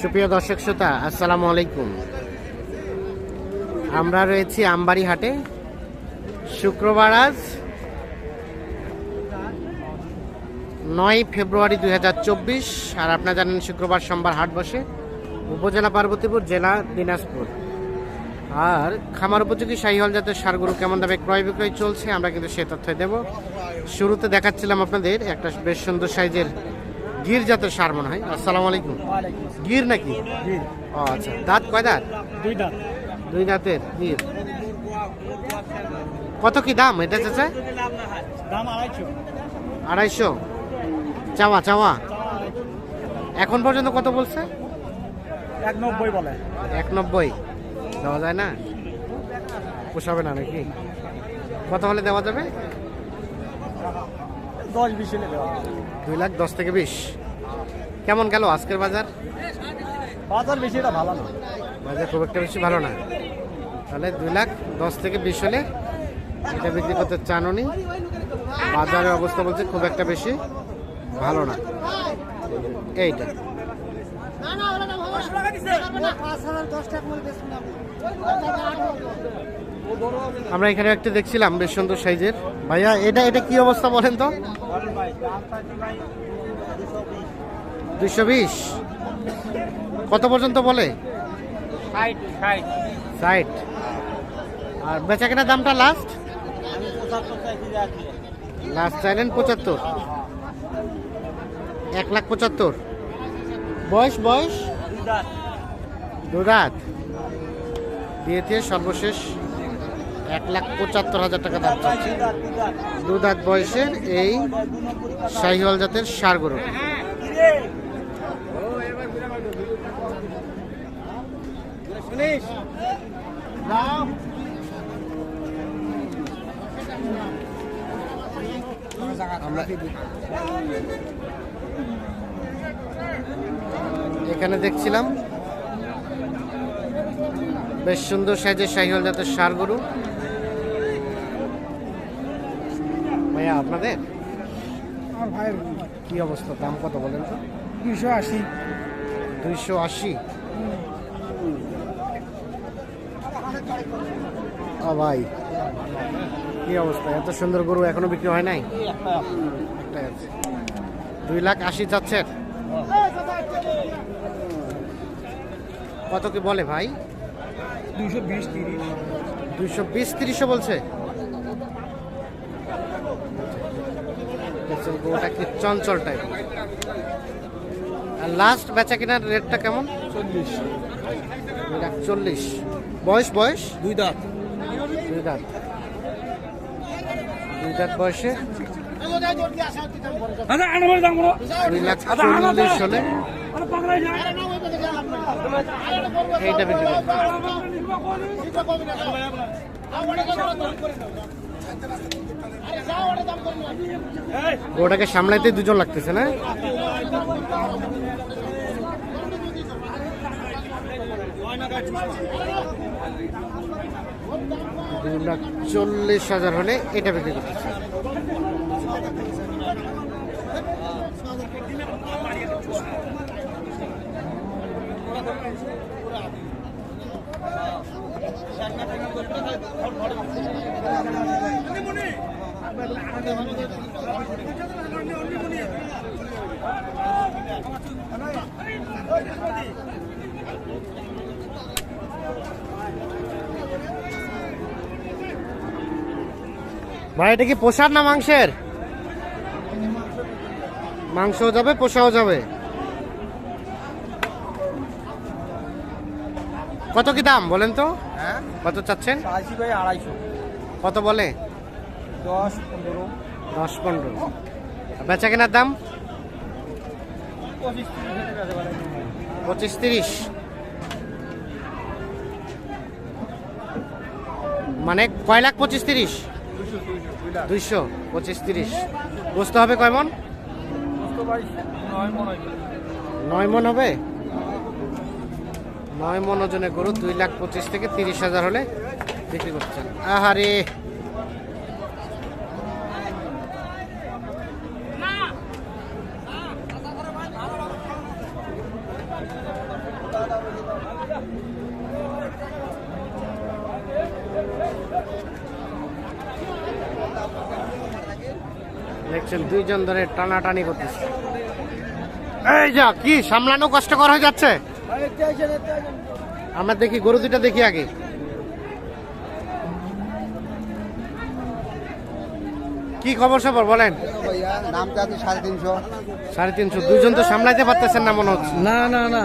সুপ্রিয় দর্শক শ্রোতা, আসসালামু আলাইকুম। আমরা রয়েছি আমবাড়ি হাটে শুক্রবার আজ নয় ফেব্রুয়ারি দু হাজার চব্বিশ, আর আপনারা জানেন শুক্রবার সোমবার হাট বসে উপজেলা পার্বতীপুর, জেলা দিনাজপুর। আর খামার উপযোগী শাহিহল জাতের সারগুলো কেমন দামে ক্রয় বিক্রয় চলছে, আমরা কিন্তু সে তথ্য দেব। শুরুতে দেখাচ্ছিলাম আপনাদের একটা বেশ সুন্দর সাইজের গির জাতের সার মনে হয়। আসসালামু আলাইকুম। গির নাকি? ও আচ্ছা। দাঁত কয় দাঁত? দুই দাঁত। দুই দাঁতের গির। কত কি দাম এটা চাচা? দাম আড়াইশো। আড়াইশো। চাওয়া চাওয়া। এখন পর্যন্ত কত বলছে? এক নব্বই বলে। এক নব্বই দেওয়া যায় না? পোষাবে না নাকি? কত হলে দেওয়া যাবে? দশ বিশ এলে দেওয়া দুই লাখ দশ থেকে বিশ। কেমন গেল আজকের বাজার? বাজার বেশি এটা ভালো না। বাজার খুব একটা বেশি ভালো না। তাহলে দুই লাখ দশ থেকে বিশ হলে এটা বিক্রি করতে চাননি বাজারের অবস্থা বলছে খুব একটা বেশি ভালো না। এইটা। আমরা এখানে একটা দেখছিলাম, বেশ সুন্দর সাইজের। ভাইয়া, এটা এটা কি অবস্থা বলেন তো? দুইশো বিশ। কত পর্যন্ত বলে? ষাট। আর বেচা কেনার দামটা লাস্ট লাস্ট চাইলেন পঁচাত্তর। এক লাখ পঁচাত্তর। বয়স বয়স? দুরাত দিয়েছে সর্বশেষ এক লাখ পঁচাত্তর হাজার টাকা দাম চাচ্ছে দুধাত বয়সের এই শাহিওয়াল জাতের সার গরু। এখানে দেখছিলাম, বেশ সুন্দর সাইজের শাহিওয়াল জাতের সার গরু। ভাইয়া আপনাদের? আমার ভাইয়ের কি অবস্থা? দাম কত বলেন তো? দুইশো আশি। দুইশো আশি? ও ভাই কি অবস্থা? এত সুন্দর গরু এখনও বিক্রি হয় নাই? দুই লাখ আশি চাচ্ছেন? কত কি বলে ভাই? দুইশো বিশ তিরিশ। দুইশো বিশ তিরিশও বলছে দেখছেন গরুটা কি চঞ্চল টাইপ আর লাস্ট বেচা কেনার রেটটা কেমন চল্লিশ চল্লিশ বয়স বয়স দুই দাঁত দুই দাঁত দুই দাঁত বয়সে আচ্ছা দুই লাখ চল্লিশ হলে এইটা বিক্রি করবে। গরুটাকে সামলাইতে দুজন লাগতেছে না? দুই লাখ চল্লিশ হাজার হলে এটা বিক্রি করতেছে। ভাই এটা কি পোষার না মাংসের? মাংসও যাবে পোষাও যাবে। কত কি দাম বলেন তো? হ্যাঁ? কত চাচ্ছেন? কত বলে? দশ পনেরো। দশ পনেরো। বেচা কেনার দাম? পঁচিশ তিরিশ মানে কয় লাখ পঁচিশ তিরিশ? দুইশো পঁচিশ তিরিশ। বুঝতে হবে কয় মন? নয় মনে হবে? নয় মন ওজনের গরু দুই লাখ পঁচিশ থেকে তিরিশ হাজার হলে বিক্রি করছেন। আহারে! দেখছেন দুইজন ধরে টানাটানি করতেছে। এই যা কি সামলানো কষ্টকর হয়ে যাচ্ছে? আমরা দেখি গরু দুইটা দেখি আগে। কি খবর সবর বলেন? নাম চাচ্ছি সাড়ে তিনশো। সাড়ে তিনশো দুইজন তো সামলাইতে পারতেছেন না মনে হচ্ছে। না না না।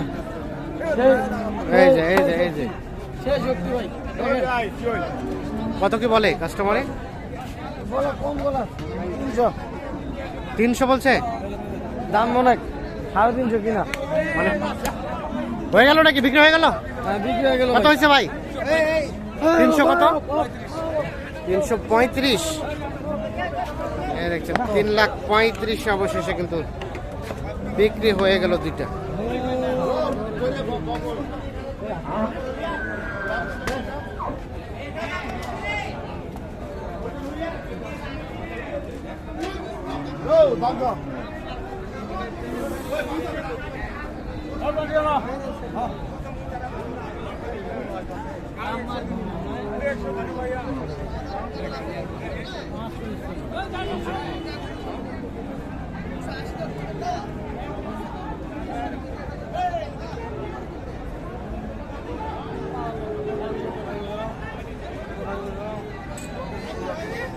এই যে এই যে এই যে। কত কি বলে কাস্টমারে? কম বলো। তিনশো বলছে? দাম অনেক সাড়ে তিনশো কিনা। মানে হয়ে গেল নাকি? বিক্রি হয়ে গেল? হ্যাঁ বিক্রি হয়ে গেল কত হয়েছে ভাই? তিনশো কত? তিনশো পঁয়ত্রিশ। দেখছেন তিন লাখ পঁয়ত্রিশ অবশেষে কিন্তু বিক্রি হয়ে গেল দুইটা।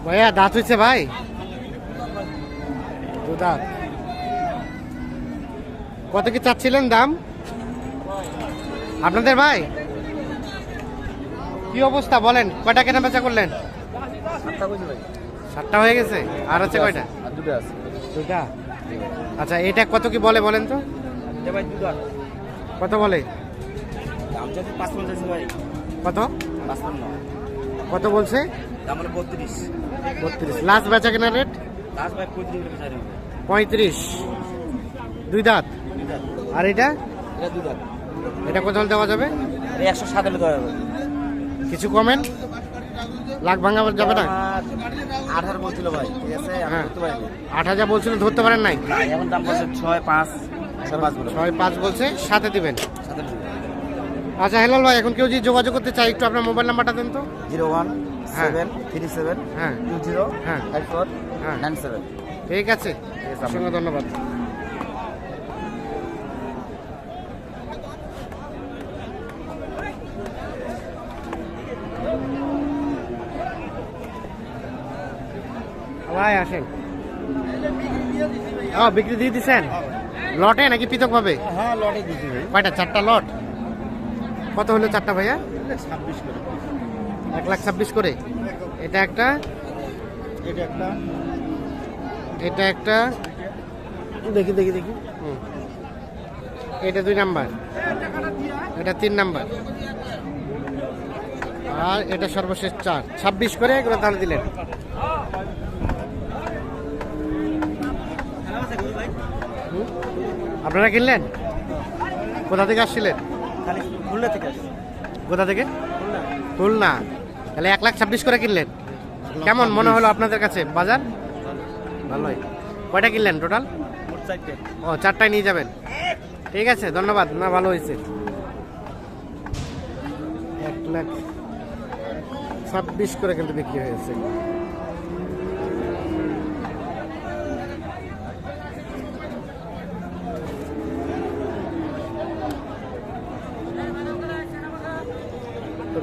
ভাইয়া দাঁত হয়েছে ভাই। দু দাঁত কত কি চাচ্ছিলেন দাম? আপনাদের ভাই? কি অবস্থা বলেন কয়টা কেনা বেচা করলেন? সাতটা হয়ে গেছে? আর হচ্ছে কয়টা? দুটো আছে। আচ্ছা এটা কত কি বলে বলেন তো? কত বলে? কত? কত বলছে? বত্রিশ। বত্রিশ। লাস্ট বেচা কেনা রেট? লাস্ট ভাই পঁয়ত্রিশ পঁয়ত্রিশ। দুই দাঁত? আর এটা? এটা কত হলে দেওয়া যাবে? একশো সাত হলে দেওয়া যাবে। কিছু কমেন লাখ ভাঙা যাবে না? আট হাজার বলছিল ভাই ঠিক আছে? হ্যাঁ। আট হাজার বলছিল ধরতে পারেন নাই? এখন দাম বলছে ছয় পাঁচ ছয় পাঁচ বলছে সাথে দিবেন। আচ্ছা হেলাল ভাই এখন কেউ যদি যোগাযোগ করতে চাই একটু আপনার মোবাইল নাম্বারটা দেন তো। জিরো ওয়ান হ্যাঁ। সেভেন থ্রি সেভেন হ্যাঁ। টু জিরো হ্যাঁ। ফাইভ ফোর হ্যাঁ। Nine seven. ঠিক আছে অসংখ্য ধন্যবাদ। ভাই আসেন। ও বিক্রি দিয়ে দিচ্ছেন লটে নাকি পৃথক ভাবে হ্যাঁ লটে দিচ্ছি কয়টা চারটা লট? কত হলো চারটা ভাইয়া? ছাব্বিশ করে। এক লাখ ছাব্বিশ করে। এটা একটা? এটা একটা? এটা একটা দেখি দেখি দেখি। এটা দুই নাম্বার। এটা তিন নাম্বার। আর এটা সর্বশেষ চার। ছাব্বিশ করে এগুলো তাহলে দিলেন। আপনারা কিনলেন? কোথা থেকে আসছিলেন? খুলনা থেকে কোথা থেকে? খুলনা। তাহলে এক লাখ ছাব্বিশ করে কিনলেন। কেমন মনে হলো আপনাদের কাছে? বাজার? ভালোই। কয়টা কিনলেন টোটাল ও চারটায় নিয়ে যাবেন। ঠিক আছে ধন্যবাদ না ভালো হয়েছে। এক লাখ ছাব্বিশ করে কিন্তু বিক্রি হয়েছে।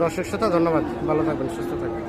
দর্শক শ্রোতা ধন্যবাদ। ভালো থাকবেন সুস্থ থাকবেন।